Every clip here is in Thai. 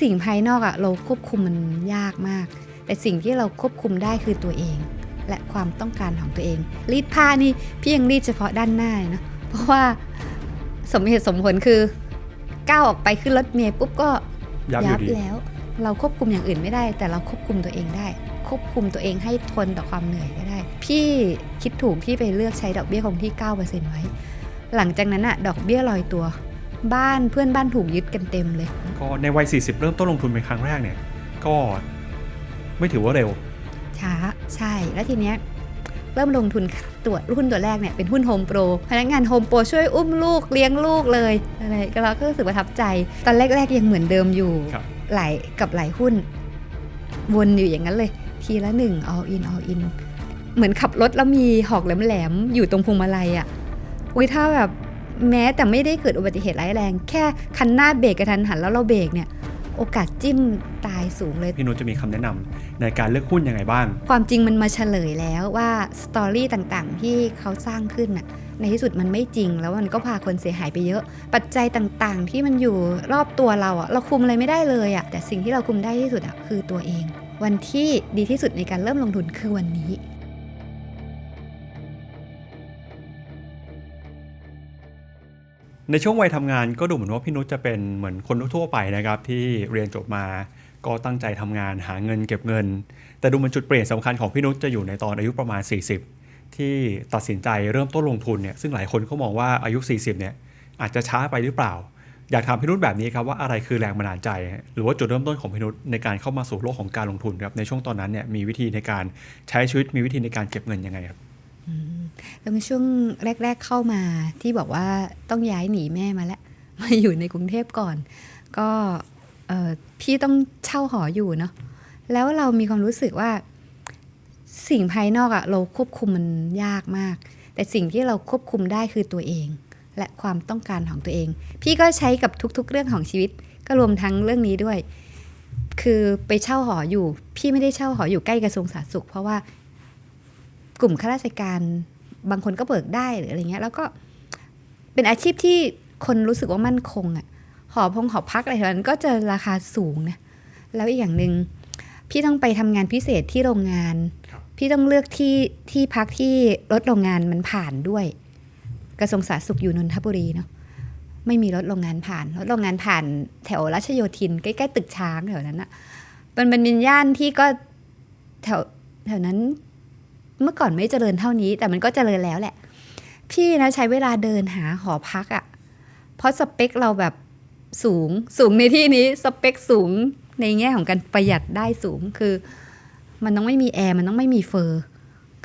สิ่งภายนอกอะเราควบคุมมันยากมาก แต่สิ่งที่เราควบคุมได้คือตัวเอง และความต้องการของตัวเอง รีดผ้านี่พี่ยังรีดเฉพาะด้านหน้าเลยนะเพราะว่าสมเหตุสมผลคือก้าวออกไปขึ้นรถเมล์ปุ๊บก็ยับอยู่ดีแล้ว เราควบคุมอย่างอื่นไม่ได้ แต่เราควบคุมตัวเองได้ ควบคุมตัวเองให้ทนต่อความเหนื่อยก็ได้ พี่คิดถูกที่ไปเลือกใช้ดอกเบี้ยคงที่ 9%ไว้ หลังจากนั้นอะดอกเบี้ยลอยตัว บ้านเพื่อนบ้านถูกยึดกันเต็มเลย ก็ในวัย 40 เริ่มต้นลงทุนเป็นครั้งแรกเนี่ย ก็ไม่ถือว่าเร็ว ช้า ใช่ แล้วทีเนี้ยเริ่มลงทุนตัวหุ้นตัวแรกเนี่ยเป็นหุ้นโฮมโปรพนักงานโฮมโปรช่วยอุ้มลูกเลี้ยงลูกเลยอะไรก็เราก็รู้สึกประทับใจ ตอนแรกๆยังเหมือนเดิมอยู่ครับหลายกับหลายหุ้น วนอยู่อย่างนั้นเลย ทีละหนึ่ง all in all in เหมือนขับรถแล้วมีหอกแหลมๆอยู่ตรงพวงมาลัยอะ่ะอุ้ยถ้าแบบ แม้แต่ไม่ได้เกิดอุบัติเหตุร้ายแรง แค่คันหน้าเบรกกระทันหันแล้วเราเบรกเนี่ยโอกาสจิ้มตายสูงเลย พี่นุชจะมีคำแนะนำในการเลือกหุ้นยังไงบ้าง ความจริงมันมาเฉลยแล้วว่าสตอรี่ต่างๆ ที่เขาสร้างขึ้นน่ะในที่สุดมันไม่จริงแล้วมันก็พาคนเสียหายไปเยอะ ปัจจัยต่างๆ ที่มันอยู่รอบตัวเราอะเราคุมอะไรไม่ได้เลยอะแต่สิ่งที่เราคุมได้ที่สุดอะคือตัวเอง วันที่ดีที่สุดในการเริ่มลงทุนคือวันนี้ ในช่วงวัยทำงานก็ดูเหมือนว่าพี่นุชจะเป็นเหมือนคนทั่วไปนะครับ ที่เรียนจบมาก็ตั้งใจทำงานหาเงินเก็บเงิน แต่ดูเหมันจุดเปลี่ยนสำคัญของพี่นุชจะอยู่ในตอนอายุประมาณ 40 ที่ตัดสินใจเริ่มต้นลงทุนเนี่ยซึ่งหลายคนก็มองว่าอายุ 40เนี่ยอาจจะช้าไปหรือเปล่า อยากถามพี่นุชแบบนี้ครับว่าอะไรคือแรงบันดาลใจ หรือว่าจุดเริ่มต้นของพี่นุชในการเข้ามาสู่โลกของการลงทุนครับในช่วงตอนนั้นเนี่ยมีวิธีในการใช้ชีวิตมีวิธีในการเก็บเงินยังไงครับ แล้วในช่วงแรก ๆเข้ามาที่บอกว่าต้องย้ายหนีแม่มาแล้วมาอยู่ในกรุงเทพก่อน ก็พี่ต้องเช่าหออยู่เนาะแล้วเรามีความรู้สึกว่าสิ่งภายนอกอะเราควบคุมมันยากมาก แต่สิ่งที่เราควบคุมได้คือตัวเอง และความต้องการของตัวเอง พี่ก็ใช้กับทุกๆ เรื่องของชีวิต ก็รวมทั้งเรื่องนี้ด้วย คือไปเช่าหออยู่ พี่ไม่ได้เช่าหออยู่ใกล้กระทรวงสาธารณสุข เพราะว่า กลุ่มข้าราชการบางคนก็เบิกได้หรืออะไรเงี้ย แล้วก็เป็นอาชีพที่คนรู้สึกว่ามั่นคงอะ่ะหอพงหอพักอะไรแถวนั้นก็จะราคาสูงนะแล้วอีกอย่างหนึ่งพี่ต้องไปทำงานพิเศษที่โรงงานครับพี่ต้องเลือกที่ที่พักที่รถโรงงานมันผ่านด้วย กระทรวงสาธารณสุขอยู่นนทบุรีเนาะไม่มีรถโรงงานผ่านรถโรงงานผ่านแถวรัชโยธินใกล้ๆตึกช้างแถวนั้นอะมันเป็นย่านที่ก็แถวแถวนั้น เมื่อก่อนไม่เจริญเท่านี้ แต่มันก็เจริญแล้วแหละ พี่นะใช้เวลาเดินหาหอพักอะ่ะ เพราะสเปคเราแบบสูงสูงในที่นี้สเปคสูงในแง่ของการประหยัดได้สูงคือ มันต้องไม่มีแอร์มันต้องไม่มีเฟอร์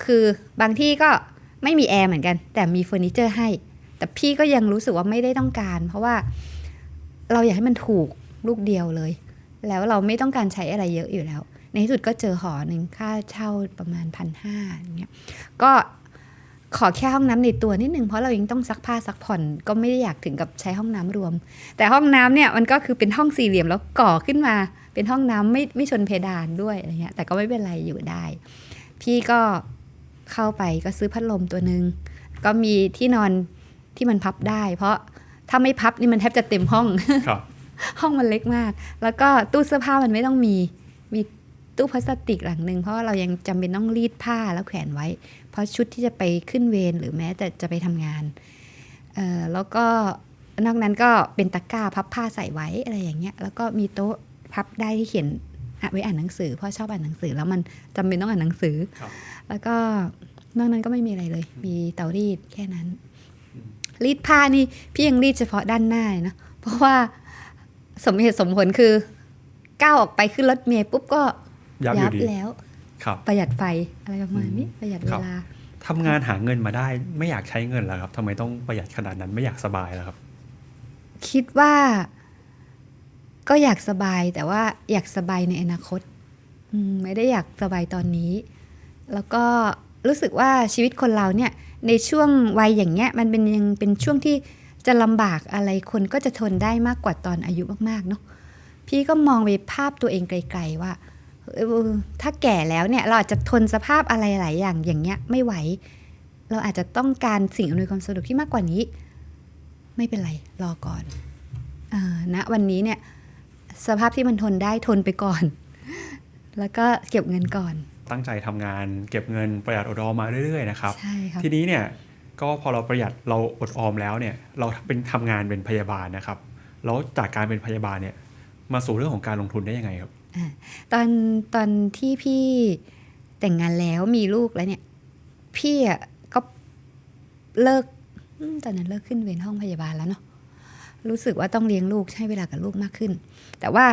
คือบางที่ก็ไม่มีแอร์เหมือนกัน แต่มีเฟอร์นิเจอร์ให้ แต่พี่ก็ยังรู้สึกว่าไม่ได้ต้องการ เพราะว่าเราอยากให้มันถูกลูกเดียวเลย แล้วเราไม่ต้องการใช้อะไรเยอะอยู่แล้ว ในที่สุดก็เจอหอหนึ่งค่าเช่าประมาณพันห้าอย่างเงี้ยก็ขอแค่ห้องน้ำในตัวนิดนึงเพราะเรายังต้องซักผ้าซักผ่อนก็ไม่ได้อยากถึงกับใช้ห้องน้ำรวม แต่ห้องน้ำเนี่ยมันก็คือเป็นห้องสี่เหลี่ยมแล้วก่อขึ้นมา เป็นห้องน้ำไม่ไม่ชนเพดานด้วยอะไรเงี้ยแต่ก็ไม่เป็นไรอยู่ได้ พี่ก็เข้าไปก็ซื้อพัดลมตัวหนึ่งก็มีที่นอนที่มันพับได้ เพราะถ้าไม่พับนี่มันแทบจะเต็มห้องครับห้องมันเล็กมาก แล้วก็ตู้เสื้อผ้ามันไม่ต้องมีมี ตู้พลาสติกหลังหนึ่งเพราะว่าเรายังจำเป็นต้องรีดผ้าแล้วแขวนไว้ เพราะชุดที่จะไปขึ้นเวรหรือแม้แต่จะไปทำงานเอ่อแล้วก็นอกนั้นก็เป็นตะกร้าพับผ้าใส่ไว้อะไรอย่างเงี้ยแล้วก็มีโต๊ะพับได้ที่เขียนอะไว้อ่านหนังสือเพราะชอบอ่านหนังสือแล้วมันจำเป็นต้องอ่านหนังสือครับแล้วก็นอกนั้นก็ไม่มีอะไรเลย มีเตารีดแค่นั้น รีดผ้านี่พี่ยังรีดเฉพาะด้านหน้าเลยนะเพราะว่าสมเหตุสมผลคือก้าวออกไปขึ้นรถเมล์ปุ๊บก็ ยับอยู่ดีแล้วครับประหยัดไฟอะไรประมาณนี้ประหยัดเวครับลาทำงานหาเงินมาได้ไม่อยากใช้เงินแล้วครับทำไมต้องประหยัดขนาดนั้นไม่อยากสบายแล้วครับ คิดว่าก็อยากสบายแต่ว่าอยากสบายในอนาคตอืมไม่ได้อยากสบายตอนนี้ แล้วก็รู้สึกว่าชีวิตคนเราเนี่ยในช่วงวัยอย่างเงี้ยมันเป็นยังเป็นช่วงที่จะลำบากอะไรคนก็จะทนได้มากกว่าตอนอายุมากๆเนาะพี่ก็มองไปภาพตัวเองไกล ๆ ว่าเออ ถ้าแก่แล้วเนี่ยเราอาจจะทนสภาพอะไรหลายอย่างอย่างเงี้ยไม่ไหว เราอาจจะต้องการสิ่งอำนวยความสะดวกที่มากกว่านี้ ไม่เป็นไรรอก่อนอาณนะวันนี้เนี่ยสภาพที่มันทนได้ทนไปก่อน แล้วก็เก็บเงินก่อน ตั้งใจทำงานเก็บเงินประหยัดอดออมมาเรื่อยๆนะครับใช่ครับทีนี้เนี่ยก็พอเราประหยัดเราอดออมแล้วเนี่ยเราเป็นทำงานเป็นพยาบาลนะครับ แล้วจากการเป็นพยาบาลเนี่ยมาสู่เรื่องของการลงทุนได้ยังไงครับ ตอนตอนที่พี่แต่งงานแล้วมีลูกแล้วเนี่ย พี่อะก็เลิกอืมตอนนั้นเลิกขึ้นเวรห้องพยาบาลแล้วเนาะรู้สึกว่าต้องเลี้ยงลูกใช้เวลากับลูกมากขึ้น แต่ว่า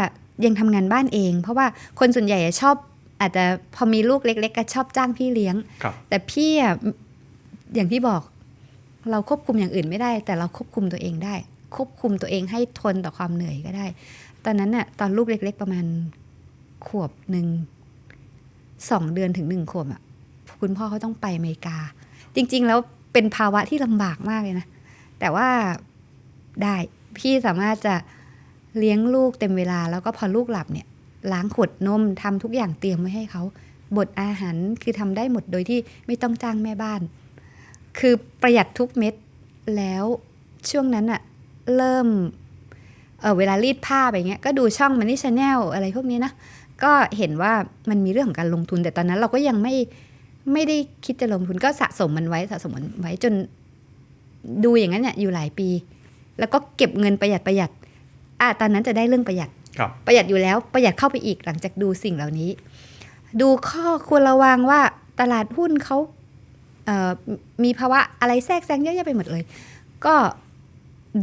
ยังทำงานบ้านเอง เพราะว่าคนส่วนใหญ่อะชอบ อาจจะพอมีลูกเล็ก ๆ ก็ชอบจ้างพี่เลี้ยงครับแต่พี่อะอย่างที่บอกเราควบคุมอย่างอื่นไม่ได้ แต่เราควบคุมตัวเองได้ ควบคุมตัวเองให้ทนต่อความเหนื่อยก็ได้ ตอนนั้นน่ะตอนลูกเล็ก ๆ ประมาณ ขวบหนึ่งสองเดือนถึงหนึ่งขวบอะคุณพ่อเขาต้องไปอเมริกา จริง ๆ แล้วเป็นภาวะที่ลำบากมากเลยนะ แต่ว่าได้พี่สามารถจะเลี้ยงลูกเต็มเวลาแล้วก็พอลูกหลับเนี่ย ล้างขวดนมทำทุกอย่างเตรียมไว้ให้เขาบดอาหารคือทำได้หมดโดยที่ไม่ต้องจ้างแม่บ้าน คือประหยัดทุกเม็ดแล้วช่วงนั้นอะเริ่มเออเวลารีดผ้าไปเงี้ยก็ดูช่องมันนี่ชาแนลอะไรพวกนี้นะ ก็เห็นว่ามันมีเรื่องของการลงทุนแต่ตอนนั้นเราก็ยังไม่ไม่ได้คิดจะลงทุนก็สะสมมันไว้สะสมมันไว้จนดูอย่างนั้นเนี่ยอยู่หลายปี แล้วก็เก็บเงินประหยัดประหยัดอะตอนนั้นจะได้เรื่องประหยัดครับประหยัดอยู่แล้วประหยัดเข้าไปอีกหลังจากดูสิ่งเหล่านี้ ดูข้อควรระวังว่าตลาดหุ้นเขาเอ่อมีภาวะอะไรแทรกแซงเยอะแยะไปหมดเลย ก็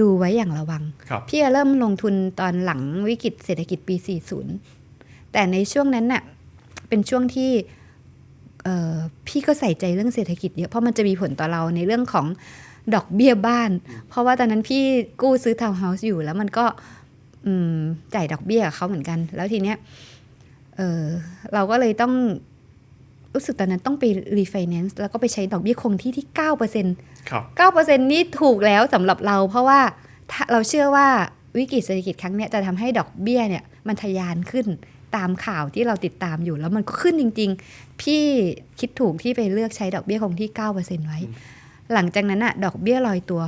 ดูไว้อย่างระวังครับพี่จะเริ่มลงทุนตอนหลังวิกฤตเศรษฐกิจปี 40 แต่ในช่วงนั้นน่ะเป็นช่วงที่เอ่อพี่ก็ใส่ใจเรื่องเศรษฐกิจเยอะเพราะมันจะมีผลต่อเราในเรื่องของดอกเบี้ยบ้าน เพราะว่าตอนนั้นพี่กู้ซื้อทาวน์เฮาส์อยู่แล้วมันก็อืมจ่ายดอกเบี้ยกับเขาเหมือนกัน แล้วทีเนี้ยเออเราก็เลยต้องรู้สึกตอนนั้นต้องไปรีไฟแนนซ์แล้วก็ไปใช้ดอกเบี้ยคงที่ที่เก้าเปอร์เซ็นต์ครับเก้าเปอร์เซ็นต์นี่ถูกแล้วสำหรับเรา เพราะว่าถ้าเราเชื่อว่าวิกฤตเศรษฐกิจครั้งเนี้ยจะทำให้ดอกเบี้ยเนี่ยมันทะยานขึ้น ตามข่าวที่เราติดตามอยู่แล้วมันก็ขึ้นจริง ๆ พี่คิดถูกที่ไปเลือกใช้ดอกเบี้ยคงที่เก้าเปอร์เซ็นต์ไว้ หลังจากนั้นอะดอกเบี้ยลอยตัว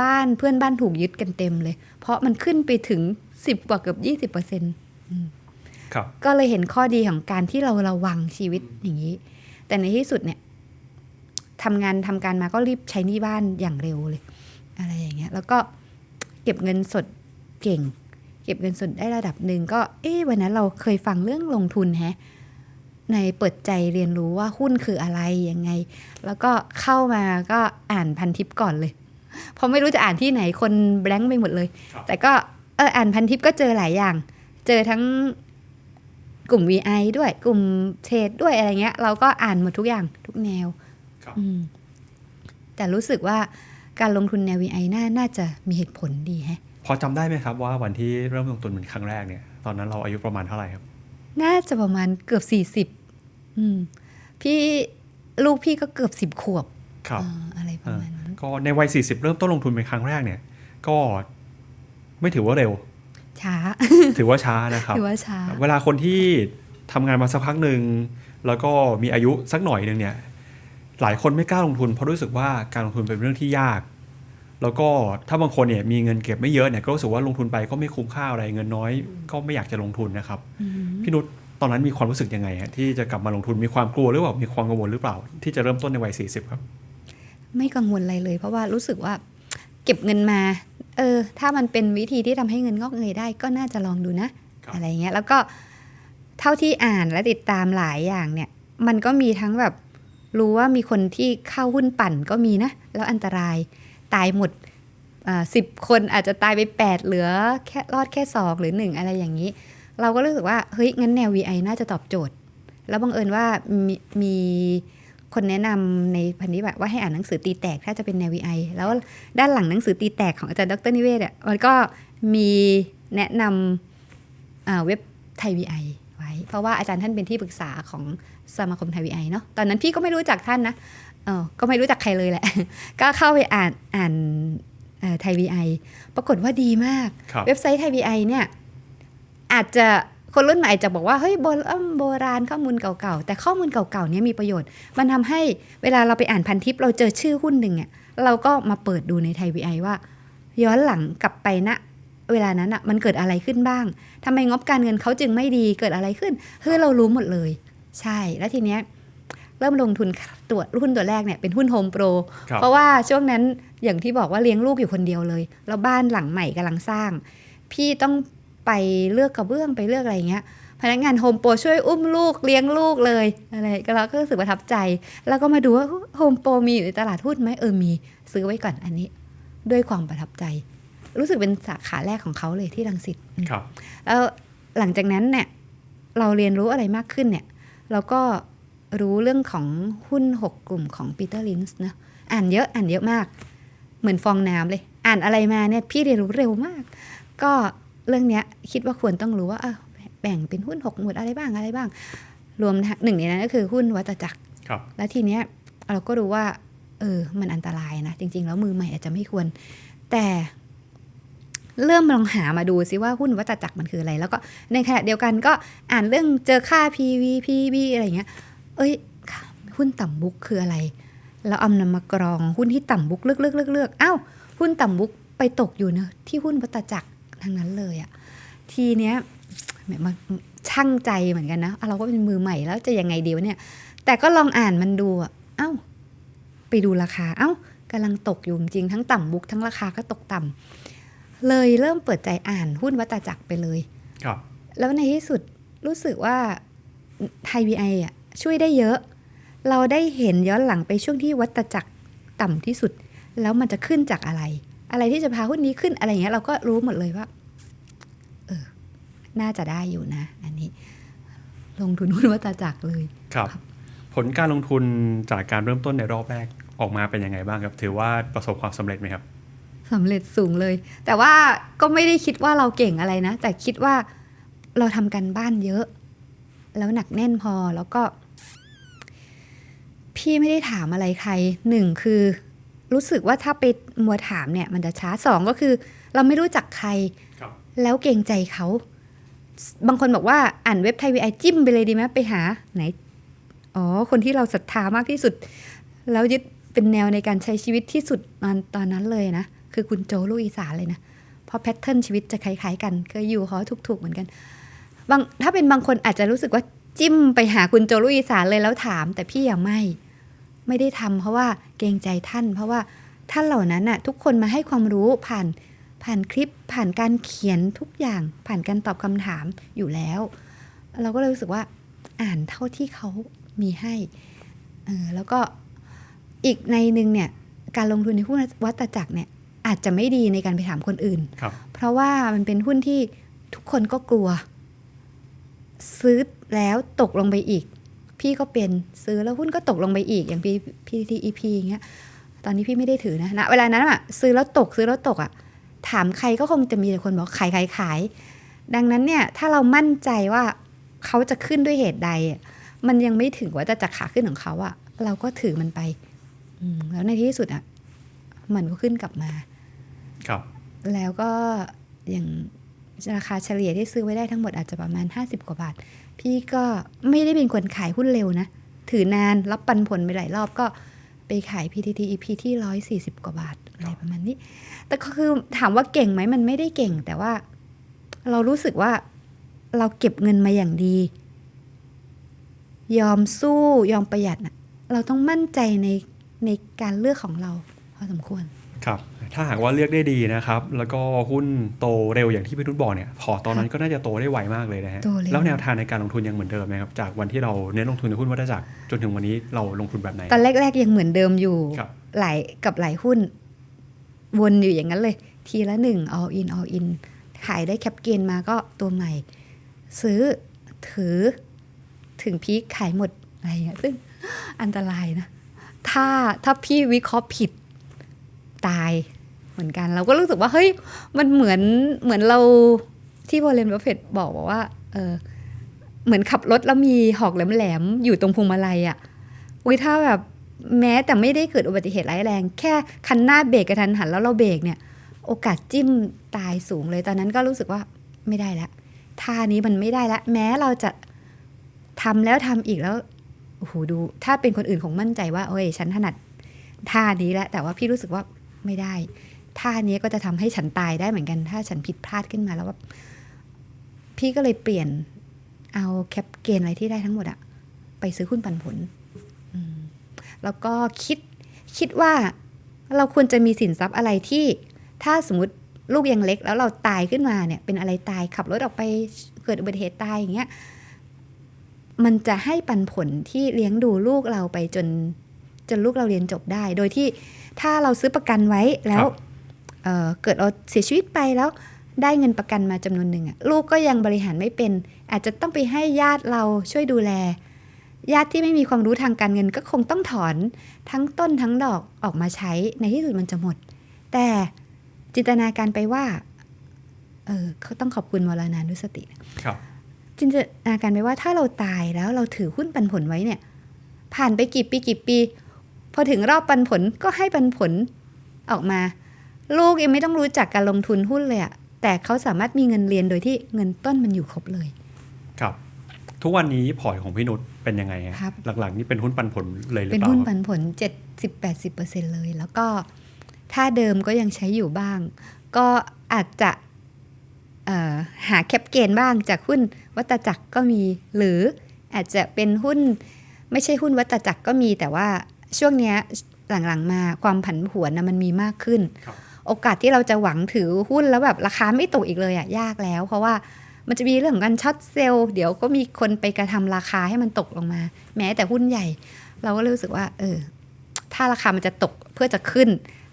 บ้านเพื่อนบ้านถูกยึดกันเต็มเลย เพราะมันขึ้นไปถึงสิบกว่าเกือบยี่สิบเปอร์เซ็นต์ครับก็เลยเห็นข้อดีของการที่เราระวังชีวิตอย่างนี้ แต่ในที่สุดเนี่ยทำงานทำการมาก็รีบใช้หนี้บ้านอย่างเร็วเลย อะไรอย่างเงี้ย แล้วก็เก็บเงินสดเก่งเก็บเงินสดได้ระดับหนึ่งก็เอ๊ะวันนั้นเราเคยฟังเรื่องลงทุนแฮะในเปิดใจเรียนรู้ว่าหุ้นคืออะไรยังไง แล้วก็เข้ามาก็อ่านพันทิปก่อนเลยเพราะไม่รู้จะอ่านที่ไหนคนแบงค์ไปหมดเลยครับแต่ก็เอออ่านพันทิปก็เจอหลายอย่าง เจอทั้งกลุ่ม VI ด้วยกลุ่มเทรดด้วยอะไรเงี้ย เราก็อ่านหมดทุกอย่างทุกแนวครับอืมแต่รู้สึกว่าการลงทุนแนว VI น่าน่าจะมีเหตุผลดีแฮะพ อจำได้ไหมครับว่าวันที่เริ่มลงทุนเป็นครั้งแรกเนี่ย ตอนนั้นเราอายุประมาณเท่าไหร่ครับ น่าจะประมาณเกือบสี่สิบอืมพี่ลูกพี่ก็เกือบสิบขวบครับเอ่ออะไรประมาณนั้นก็ในวัย40เริ่มต้นลงทุนเป็นครั้งแรกเนี่ย ก็ไม่ถือว่าเร็ว ช้า ถือว่าช้านะครับถือว่าช้า เวลาคนที่ทำงานมาสักพักหนึ่งแล้วก็มีอายุสักหน่อยหนึ่งเนี่ย หลายคนไม่กล้าลงทุนเพราะรู้สึกว่าการลงทุนเป็นเรื่องที่ยาก แล้วก็ถ้าบางคนเนี่ยมีเงินเก็บไม่เยอะเนี่ยก็รู้สึกว่าลงทุนไปก็ไม่คุ้มค่าอะไรเงินน้อยก็ไม่อยากจะลงทุนนะครับอืมพี่นุชตอนนั้นมีความรู้สึกยังไงฮะที่จะกลับมาลงทุนมีความกลัวหรือเปล่ามีความกังวลหรือเปล่า ที่จะเริ่มต้นในวัย40ครับ ไม่กังวลอะไรเลย เพราะว่ารู้สึกว่าเก็บเงินมาเออถ้ามันเป็นวิธีที่ทำให้เงินงอกเงยได้ก็น่าจะลองดูนะครับอะไรเงี้ยแล้วก็เท่าที่อ่านและติดตามหลายอย่างเนี่ย มันก็มีทั้งแบบรู้ว่ามีคนที่เข้าหุ้นปั่นก็มีนะ แล้วอันตราย ตายหมดสิบคนอาจจะตายไปแปดเหลือแค่รอดแค่สองหรือหนึ่งอะไรอย่างนี้ เราก็รู้สึกว่าเฮ้ยงั้นแนว VI น่าจะตอบโจทย์ แล้วบังเอิญว่ามีมีคนแนะนำในพันธิบัติว่าให้อ่านหนังสือตีแตกถ้าจะเป็นแนว VI แล้วด้านหลังหนังสือตีแตกของอาจารย์ดรนิเวศอะมันก็มีแนะนำเว็บไทย VI ไว้ เพราะว่าอาจารย์ท่านเป็นที่ปรึกษาของสมาคมไทย VI เนาะตอนนั้นพี่ก็ไม่รู้จักท่านนะ เออก็ไม่รู้จักใครเลยแหละ ก็เข้าไปอ่านอ่านไทย VI ปรากฏว่าดีมากครับเว็บไซต์ไทย VI เนี่ย อาจจะคนรุ่นใหม่จะบอกว่า เฮ้ยโบราณโบราณข้อมูลเก่าๆ แต่ข้อมูลเก่าๆเนี้มีประโยชน์ มันทำให้เวลาเราไปอ่านพันทิป เราเจอชื่อหุ้นหนึ่งเนี่ยเราก็มาเปิดดูในไทย VI ว่า ย้อนหลังกลับไปณเวลานั้นอะมันเกิดอะไรขึ้นบ้างทำไมงบการเงินเขาจึงไม่ดีเกิดอะไรขึ้นคือเรารู้หมดเลย ใช่แล้วทีเนี้ย เริ่มลงทุนตัวหุ้นตัวแรกเนี่ยเป็นหุ้นโฮมโปรครับเพราะว่าช่วงนั้นอย่างที่บอกว่าเลี้ยงลูกอยู่คนเดียวเลย แล้วบ้านหลังใหม่กำลังสร้าง พี่ต้องไปเลือกกระเบื้องไปเลือกอะไรอย่างเงี้ยพนักงานโฮมโปรช่วยอุ้มลูกเลี้ยงลูกเลยอะไรก็เราก็รู้สึกประทับใจ แล้วก็มาดูว่าโฮมโปรมีอยู่ในตลาดหุ้นไหมเออมีซื้อไว้ก่อนอันนี้ ด้วยความประทับใจ รู้สึกเป็นสาขาแรกของเขาเลยที่รังสิตครับแล้วหลังจากนั้นเนี่ยเราเรียนรู้อะไรมากขึ้นเนี่ยเราก็ รู้เรื่องของหุ้น 6 กลุ่มของปีเตอร์ลินส์นะอ่านเยอะอ่านเยอะมาก เหมือนฟองน้ำเลย อ่านอะไรมาเนี่ยพี่เรียนรู้เร็วมาก ก็เรื่องเนี้ยคิดว่าควรต้องรู้ว่าเอ้าแบ่งเป็นหุ้น 6 หมวดอะไรบ้างอะไรบ้าง รวมทั้งหนึ่งในนั้นก็คือหุ้นวัตจักรครับแล้วทีเนี้ยเราก็รู้ว่าเออมันอันตรายนะ จริง ๆ แล้วมือใหม่อาจจะไม่ควร แต่เริ่มลองหามาดูซิว่าหุ้นวัตจักรมันคืออะไร แล้วก็ในขณะเดียวกันก็อ่านเรื่องเจอค่า PV PB อะไรอย่างเงี้ย เอ้ยหุ้นต่ำบุ๊กคืออะไรแล้วเอานำมากรองหุ้นที่ต่ำบุ๊กเลือกเลือกเลือกเลือกอ้าวหุ้นต่ำบุ๊กไปตกอยู่เนอะที่หุ้นวัตจักรทั้งนั้นเลยอะทีเนี้ยแหมมันช่างใจเหมือนกันนะอะเราก็เป็นมือใหม่แล้วจะยังไงดีวะเนี่ย แต่ก็ลองอ่านมันดูอะเอ้า ไปดูราคา เอ้ากำลังตกอยู่จริงๆทั้งต่ำบุ๊กทั้งราคาก็ตกต่ำเลยเริ่มเปิดใจอ่านหุ้นวัตจักรไปเลย ครับ แล้วในที่สุดรู้สึกว่าไทย VI อะ ช่วยได้เยอะ เราได้เห็นย้อนหลังไปช่วงที่วัตจักรต่ำที่สุด แล้วมันจะขึ้นจากอะไร อะไรที่จะพาหุ้นนี้ขึ้นอะไรอย่างเงี้ยเราก็รู้หมดเลยว่าเออน่าจะได้อยู่นะ อันนี้ ลงทุนหุ้นวัตจักรเลยครับผลการลงทุนจากการเริ่มต้นในรอบแรกออกมาเป็นยังไงบ้างครับ ถือว่าประสบความสำเร็จไหมครับสำเร็จสูงเลย แต่ว่าก็ไม่ได้คิดว่าเราเก่งอะไรนะ แต่คิดว่าเราทำกันบ้านเยอะ แล้วหนักแน่นพอแล้วก็ พี่ไม่ได้ถามอะไรใครหนึ่งคือ รู้สึกว่าถ้าไปมัวถามเนี่ย มันจะช้าสองก็คือ เราไม่รู้จักใครครับแล้วเกรงใจเขา บางคนบอกว่าอ่านเว็บไทยวีไอจิ้มไปเลยดีไหมไปหาไหนอ๋อคนที่เราศรัทธามากที่สุด แล้วยึดเป็นแนวในการใช้ชีวิตที่สุดตอนตอนนั้นเลยนะ คือคุณโจลูกอีสานเลยนะ เพราะแพทเทิร์นชีวิตจะคล้ายๆกันเคยอยู่หอถูกๆเหมือนกันบางถ้าเป็นบางคนอาจจะรู้สึกว่าจิ้มไปหาคุณโจลูกอีสานเลยแล้วถาม แต่พี่ยังไม่ ไม่ได้ทำเพราะว่าเกรงใจท่าน เพราะว่าท่านเหล่านั้นน่ะทุกคนมาให้ความรู้ผ่านผ่านคลิปผ่านการเขียนทุกอย่างผ่านการตอบคำถามอยู่แล้ว เราก็เลยรู้สึกว่าอ่านเท่าที่เขามีให้เออแล้วก็อีกในหนึ่งเนี่ยการลงทุนในหุ้นวัตจักรเนี่ยอาจจะไม่ดีในการไปถามคนอื่นครับเพราะว่ามันเป็นหุ้นที่ทุกคนก็กลัว ซื้อแล้วตกลงไปอีก พี่ก็เป็นซื้อแล้วหุ้นก็ตกลงไปอีกอย่าง PTEP อย่างเงี้ยตอนนี้พี่ไม่ได้ถือนะณเวลานั้นอะซื้อแล้วตกซื้อแล้วตกอะถามใครก็คงจะมีแต่คนบอกขายขายขายดังนั้นเนี่ยถ้าเรามั่นใจว่าเขาจะขึ้นด้วยเหตุใดอะมันยังไม่ถึงว่าจะจะขาขึ้นของเขาอะเราก็ถือมันไปอืมแล้วในที่สุดอะมันก็ขึ้นกลับมา ครับ แล้วก็อย่างราคาเฉลี่ยที่ซื้อไว้ได้ทั้งหมดอาจจะประมาณ 50 กว่าบาท พี่ก็ไม่ได้เป็นคนขายหุ้นเร็วนะ ถือนานรับปันผลไปหลายรอบก็ไปขาย PTT EP ที่ 140 กว่าบาท อะไรประมาณนี้ แต่ก็คือถามว่าเก่งไหมมันไม่ได้เก่ง แต่ว่าเรารู้สึกว่าเราเก็บเงินมาอย่างดี ยอมสู้ยอมประหยัดนะเราต้องมั่นใจในในการเลือกของเราพอสมควร ครับถ้าหากว่าเลือกได้ดีนะครับ แล้วก็หุ้นโตเร็วอย่างที่พี่นุชบอกเนี่ยพอร์ตตอนนั้นก็น่าจะโตได้ไวมากเลยนะฮะโตเร็วแล้วแนวทางในการลงทุนยังเหมือนเดิมไหมครับจากวันที่เราเน้นลงทุนในหุ้นวัฏจักรจนถึงวันนี้เราลงทุนแบบไหนตอนแรก ๆ ยังเหมือนเดิมอยู่ครับหลายกับหลายหุ้น วนอยู่อย่างนั้นเลย ทีละหนึ่ง all in all in ขายได้แคปเกนมาก็ตัวใหม่ ซื้อถือถึงพีคขายหมดอะไรอย่างเงี้ยซึ่งอันตรายนะถ้าถ้าพี่วิเคราะห์ผิด ตายเหมือนกัน เราก็รู้สึกว่าเฮ้ยมันเหมือนเหมือนเราที่วอลเลนบัฟเฟตบอกว่าเออเหมือนขับรถแล้วมีหอกแหลมๆอยู่ตรงพวงมาลัยอะ่ะอุ้ยถ้าแบบแม้แต่ไม่ได้เกิดอุบัติเหตุร้ายแรง แค่คันหน้าเบรกกระทันหันแล้วเราเบรกเนี่ย โอกาสจิ้มตายสูงเลยตอนนั้นก็รู้สึกว่าไม่ได้ล้วท่านี้มันไม่ได้ล้วแม้เราจะทำแล้วทำอีกแล้วโอ้โหดู ถ้าเป็นคนอื่นคงมั่นใจว่าเอ้ยฉันถนัดท่านี้แล้วแต่ว่าพี่รู้สึกว่า ไม่ได้ท่านี้ก็จะทำให้ฉันตายได้เหมือนกัน ถ้าฉันผิดพลาดขึ้นมาแล้วว่าพี่ก็เลยเปลี่ยนเอาแคปเกณฑ์อะไรที่ได้ทั้งหมดอะไปซื้อหุ้นปันผลแล้วก็คิดคิดว่าเราควรจะมีสินทรัพย์อะไรที่ ถ้าสมมติลูกยังเล็ก แล้วเราตายขึ้นมาเนี่ยเป็นอะไรตายขับรถออกไปเกิดอุบัติเหตุตายอย่างเงี้ยมันจะให้ปันผลที่เลี้ยงดูลูกเราไปจนจนลูกเราเรียนจบได้ โดยที่ ถ้าเราซื้อประกันไว้แล้วครับเอ่อเกิดเราเสียชีวิตไปแล้วได้เงินประกันมาจำนวนหนึ่งอะลูกก็ยังบริหารไม่เป็น อาจจะต้องไปให้ญาติเราช่วยดูแล ญาติที่ไม่มีความรู้ทางการเงินก็คงต้องถอนทั้งต้นทั้งดอกออกมาใช้ในที่สุดมันจะหมด แต่จินตนาการไปว่าเออเขาต้องขอบคุณมรณานุสติครับจินตนาการไปว่าถ้าเราตายแล้วเราถือหุ้นปันผลไว้เนี่ย ผ่านไปกี่ปีกี่ปี พอถึงรอบปันผลก็ให้ปันผลออกมา ลูกยังไม่ต้องรู้จักการลงทุนหุ้นเลยอะแต่เขาสามารถมีเงินเรียนโดยที่เงินต้นมันอยู่ครบเลย ครับ ทุกวันนี้พอร์ตของพี่นุชเป็นยังไงฮะครับ หลักๆ นี่เป็นหุ้นปันผลเลยหรือเป็นเปล่าหุ้นครับปันผล 70-80%เลย แล้วก็ถ้าเดิมก็ยังใช้อยู่บ้าง ก็อาจจะเอ่อหาแคปเกณฑ์บ้างจากหุ้นวัตจักรก็มี หรืออาจจะเป็นหุ้นไม่ใช่หุ้นวัตจักรก็มีแต่ว่า ช่วงเนี้ยหลังๆมาความผันผวนนะมันมีมากขึ้นครับโอกาสที่เราจะหวังถือหุ้นแล้วแบบราคาไม่ตกอีกเลยอะยากแล้ว เพราะว่ามันจะมีเรื่องของการช็อตเซลล์เดี๋ยวก็มีคนไปกระทำราคาให้มันตกลงมา แม้แต่หุ้นใหญ่ เราก็เลยรู้สึกว่า เออ ถ้าราคามันจะตกเพื่อจะขึ้น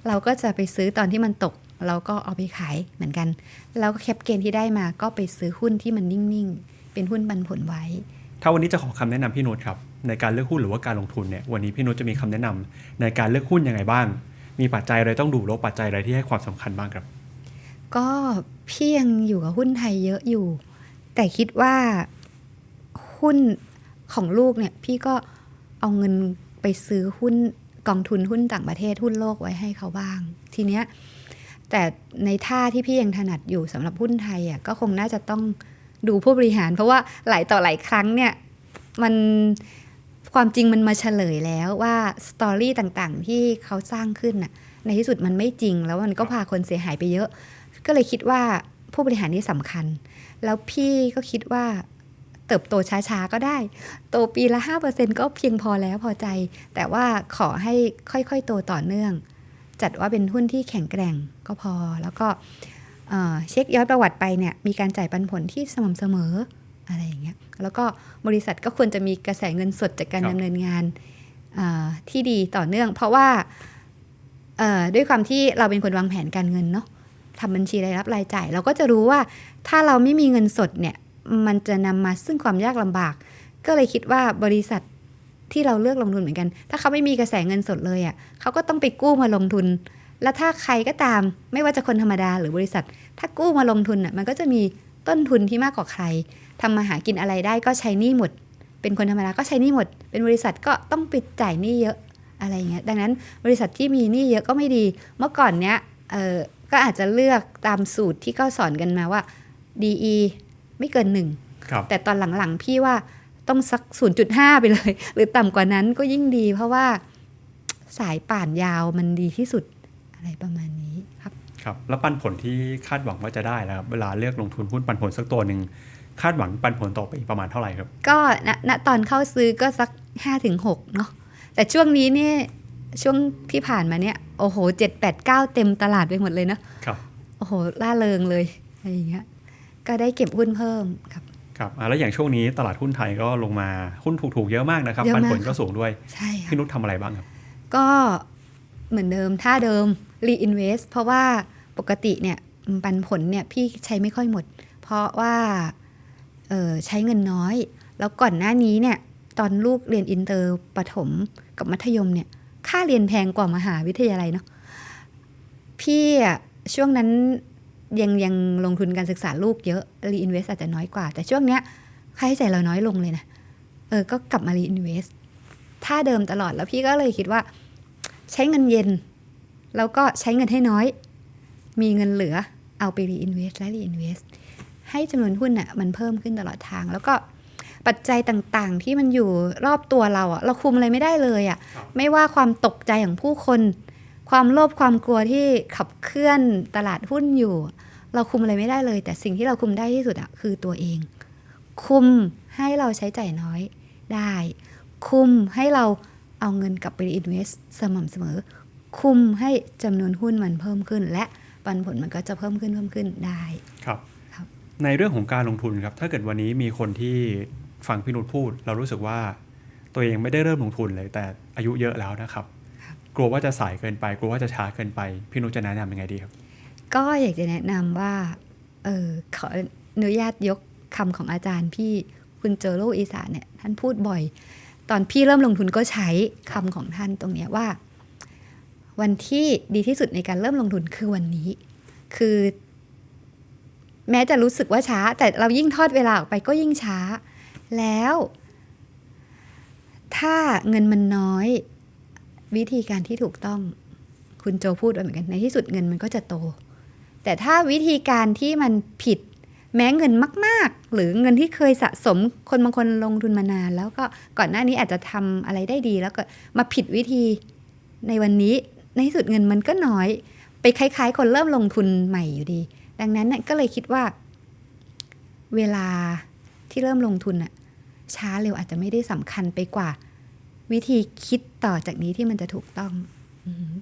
เราก็จะไปซื้อตอนที่มันตก เราก็เอาไปขายเหมือนกันแล้วก็แคปเกณฑ์ที่ได้มา ก็ไปซื้อหุ้นที่มันนิ่งๆเป็นหุ้นปันผลไว้ ถ้าวันนี้จะขอคำแนะนำพี่นุชครับ ในการเลือกหุ้นหรือว่าการลงทุนเนี่ยวันนี้พี่นุชจะมีคำแนะนำในการเลือกหุ้นยังไงบ้าง มีปัจจัยอะไรต้องดูแล้วปัจจัยอะไรที่ให้ความสำคัญบ้างครับ ก็พี่ยังอยู่กับหุ้นไทยเยอะอยู่ แต่คิดว่าหุ้นของลูกเนี่ยพี่ก็เอาเงินไปซื้อหุ้นกองทุนหุ้นต่างประเทศหุ้นโลกไว้ให้เขาบ้าง ทีเนี้ยแต่ในท่าที่พี่ยังถนัดอยู่สำหรับหุ้นไทยอะก็คงน่าจะต้องดูผู้บริหาร เพราะว่าหลายต่อหลายครั้งเนี่ยมัน ความจริงมันมาเฉลยแล้วว่าสตอรี่ต่างๆ ที่เขาสร้างขึ้นน่ะในที่สุดมันไม่จริง แล้วมันก็พาคนเสียหายไปเยอะ ก็เลยคิดว่าผู้บริหารนี่สำคัญ แล้วพี่ก็คิดว่าเติบโตช้าๆก็ได้ โตปีละ 5%ก็เพียงพอแล้วพอใจ แต่ว่าขอให้ค่อยๆ โตต่อเนื่อง จัดว่าเป็นหุ้นที่แข็งแกร่งก็พอ แล้วก็เเช็คย้อนประวัติไปเนี่ย มีการจ่ายปันผลที่สม่ำเสมอ อะไรอย่างเงี้ยแล้วก็บริษัทก็ควรจะมีกระแสเงินสดจากการครับดำเนินงานอ่าที่ดีต่อเนื่อง เพราะว่าเอ่อด้วยความที่เราเป็นคนวางแผนการเงินเนาะทำบัญชีรายรับรายจ่าย เราก็จะรู้ว่าถ้าเราไม่มีเงินสดเนี่ยมันจะนำมาซึ่งความยากลำบาก ก็เลยคิดว่าบริษัทที่เราเลือกลงทุนเหมือนกัน ถ้าเขาไม่มีกระแสเงินสดเลยอะ่ะเขาก็ต้องไปกู้มาลงทุน แล้วถ้าใครก็ตาม ไม่ว่าจะคนธรรมดาหรือบริษัท ถ้ากู้มาลงทุนอะมันก็จะมีต้นทุนที่มากกว่าใคร ทำมาหากินอะไรได้ก็ใช้หนี้หมด เป็นคนธรรมดาก็ใช้หนี้หมด เป็นบริษัทก็ต้องไปจ่ายหนี้เยอะอะไรอย่างเงี้ย ดังนั้นบริษัทที่มีหนี้เยอะก็ไม่ดี เมื่อก่อนเนี้ยเออก็อาจจะเลือกตามสูตรที่ก็สอนกันมาว่า DE ไม่เกินหนึ่งครับแต่ตอนหลังๆพี่ว่าต้องสัก 0.5 ไปเลย หรือต่ำกว่านั้นก็ยิ่งดีเพราะว่าสายป่านยาวมันดีที่สุดอะไรประมาณนี้ครับ ครับ แล้วปันผลที่คาดหวังว่าจะได้นะครับเวลาเลือกลงทุนหุ้นปันผลสักตัวหนึ่ง คาดหวังปันผลต่อไปอีกประมาณเท่าไหร่ครับ ก็ณณตอนเข้าซื้อก็สัก 5-6เนาะแต่ช่วงนี้เนี่ยช่วงที่ผ่านมาเนี่ยโอ้โห7 8 9เต็มตลาดไปหมดเลยเนาะครับโอ้โหล่าเริงเลยอะไรอย่างเงี้ยก็ได้เก็บหุ้นเพิ่มครับครับอะแล้วอย่างช่วงนี้ตลาดหุ้นไทยก็ลงมาหุ้นถูกๆเยอะมากนะครับเยอะปันมากผลก็สูงด้วยใช่ค่ะพี่นุชทำอะไรบ้างครับ ก็เหมือนเดิมท่าเดิม reinvest เพราะว่าปกติเนี่ยปันผลเนี่ยพี่ใช้ไม่ค่อยหมด เพราะว่าเออ ใช้เงินน้อย แล้วก่อนหน้านี้เนี่ยตอนลูกเรียนอินเตอร์ประถมกับมัธยมเนี่ยค่าเรียนแพงกว่ามหาวิทยาลัยเนาะพี่อะช่วงนั้นยังยังลงทุนการศึกษาลูกเยอะ reinvest อาจจะน้อยกว่า แต่ช่วงเนี้ยค่าใช้จ่ายเราน้อยลงเลยนะเออก็กลับมา reinvest ท่าเดิมตลอดแล้วพี่ก็เลยคิดว่า ใช้เงินเย็น แล้วก็ใช้เงินให้น้อย มีเงินเหลือเอาไป reinvest และ reinvest ให้จำนวนหุ้นอะมันเพิ่มขึ้นตลอดทาง แล้วก็ปัจจัยต่างๆ ที่มันอยู่รอบตัวเราอะเราคุมอะไรไม่ได้เลยอะครับไม่ว่าความตกใจของผู้คน ความโลภความกลัวที่ขับเคลื่อนตลาดหุ้นอยู่ เราคุมอะไรไม่ได้เลย แต่สิ่งที่เราคุมได้ที่สุดอะคือตัวเอง คุมให้เราใช้จ่ายน้อยได้ คุมให้เราเอาเงินกลับไป invest สม่ำเสมอ คุมให้จำนวนหุ้นมันเพิ่มขึ้นและปันผลมันก็จะเพิ่มขึ้นเพิ่มขึ้นได้ครับครับ ในเรื่องของการลงทุนครับ ถ้าเกิดวันนี้มีคนที่ฟังพี่นุชพูด เรารู้สึกว่าตัวเองไม่ได้เริ่มลงทุนเลย แต่อายุเยอะแล้วนะครับ กลัวว่าจะสายเกินไปกลัวว่าจะช้าเกินไป พี่นุชจะแนะนำยังไงดีครับ ก็อยากจะแนะนำว่าเออขออนุญาตยกคำของอาจารย์พี่คุณเจอโลอีสานเนี่ยท่านพูดบ่อย ตอนพี่เริ่มลงทุนก็ใช้คำของท่านตรงเนี้ยว่า วันที่ดีที่สุดในการเริ่มลงทุนคือวันนี้ คือ แม้จะรู้สึกว่าช้า แต่เรายิ่งทอดเวลาออกไปก็ยิ่งช้า แล้ว ถ้าเงินมันน้อย วิธีการที่ถูกต้อง คุณโจพูดไว้เหมือนกัน ในที่สุดเงินมันก็จะโต แต่ถ้าวิธีการที่มันผิด แม้เงินมาก ๆ หรือเงินที่เคยสะสมคนบางคนลงทุนมานาน แล้วก็ก่อนหน้านี้อาจจะทำอะไรได้ดีแล้วก็มาผิดวิธีในวันนี้ ในที่สุดเงินมันก็น้อย ไปคล้าย ๆ คนเริ่มลงทุนใหม่อยู่ดี ดังนั้นน่ะก็เลยคิดว่า เวลาที่เริ่มลงทุนอะช้าเร็วอาจจะไม่ได้สำคัญไปกว่า วิธีคิดต่อจากนี้ที่มันจะถูกต้องอือหือ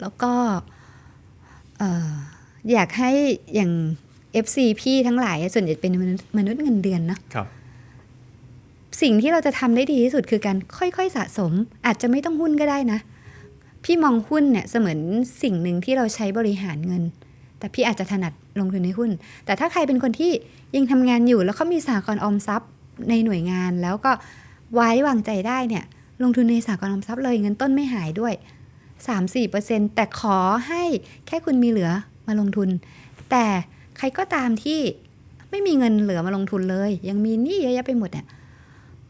แล้วก็เอ่ออยากให้อย่าง FC พี่ทั้งหลายอะส่วนใหญ่เป็นมนุษย์มนุษย์เงินเดือนเนาะครับสิ่งที่เราจะทำได้ดีที่สุดคือการค่อยๆสะสม อาจจะไม่ต้องหุ้นก็ได้นะ พี่มองหุ้นเนี่ยเสมือนสิ่งหนึ่งที่เราใช้บริหารเงิน แต่พี่อาจจะถนัดลงทุนในหุ้น แต่ถ้าใครเป็นคนที่ยังทำงานอยู่ แล้วเขามีสหกรณ์ออมทรัพย์ในหน่วยงานแล้วก็ไว้วางใจได้เนี่ยลงทุนในสหกรณ์ออมทรัพย์เลยเงินต้นไม่หายด้วย 3-4%แต่ขอให้แค่คุณมีเหลือมาลงทุน แต่ใครก็ตามที่ไม่มีเงินเหลือมาลงทุนเลย ยังมีหนี้เยอะแยะไปหมดเนี่ย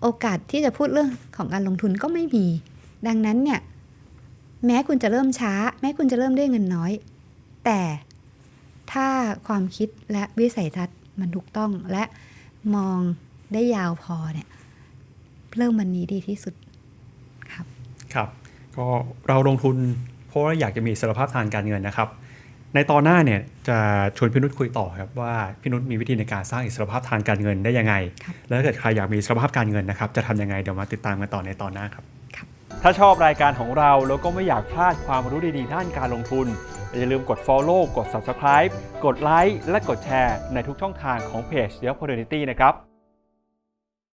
โอกาสที่จะพูดเรื่องของการลงทุนก็ไม่มี ดังนั้นเนี่ยแม้คุณจะเริ่มช้า แม้คุณจะเริ่มด้วยเงินน้อย แต่ ถ้าความคิดและวิสัยทัศน์มันถูกต้องและมองได้ยาวพอเนี่ยเริ่มวันนี้ดีที่สุดครับครับ ก็เราลงทุนเพราะว่าอยากจะมีอิสรภาพทางการเงินนะครับ ในตอนหน้าเนี่ยจะชวนพี่นุชคุยต่อครับว่าพี่นุชมีวิธีในการสร้างอิสรภาพทางการเงินได้ยังไงครับแล้วถ้าเกิดใครอยากมีอิสรภาพการเงินนะครับจะทำยังไงเดี๋ยวมาติดตามกันต่อในตอนหน้าครับครับ ถ้าชอบรายการของเราแล้วก็ไม่อยากพลาดความรู้ดีๆด้านการลงทุน อย่าลืมกด follow กด subscribe กดไลค์และกดแชร์ในทุกช่องทางของเพจ The Opportunity นะครับ